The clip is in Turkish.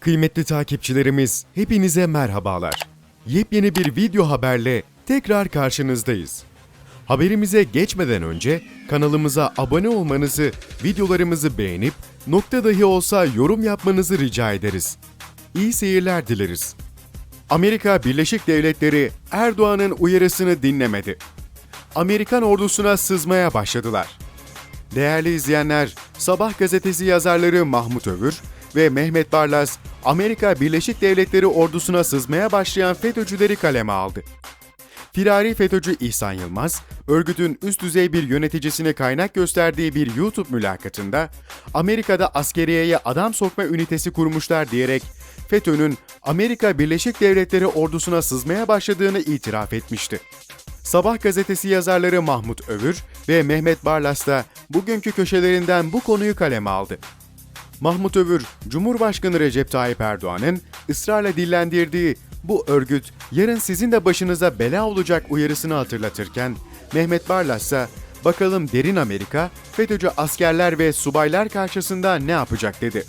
Kıymetli takipçilerimiz, hepinize merhabalar. Yepyeni bir video haberle tekrar karşınızdayız. Haberimize geçmeden önce kanalımıza abone olmanızı, videolarımızı beğenip nokta dahi olsa yorum yapmanızı rica ederiz. İyi seyirler dileriz. Amerika Birleşik Devletleri Erdoğan'ın uyarısını dinlemedi. Amerikan ordusuna sızmaya başladılar. Değerli izleyenler, Sabah gazetesi yazarları Mahmut Övür ve Mehmet Barlas, Amerika Birleşik Devletleri ordusuna sızmaya başlayan FETÖ'cüleri kaleme aldı. Firari FETÖ'cü İhsan Yılmaz, örgütün üst düzey bir yöneticisine kaynak gösterdiği bir YouTube mülakatında, Amerika'da askeriyeye adam sokma ünitesi kurmuşlar diyerek FETÖ'nün Amerika Birleşik Devletleri ordusuna sızmaya başladığını itiraf etmişti. Sabah gazetesi yazarları Mahmut Övür ve Mehmet Barlas da bugünkü köşelerinden bu konuyu kaleme aldı. Mahmut Övür, Cumhurbaşkanı Recep Tayyip Erdoğan'ın ısrarla dillendirdiği bu örgüt yarın sizin de başınıza bela olacak uyarısını hatırlatırken, Mehmet Barlas ise bakalım derin Amerika, FETÖ'cü askerler ve subaylar karşısında ne yapacak dedi.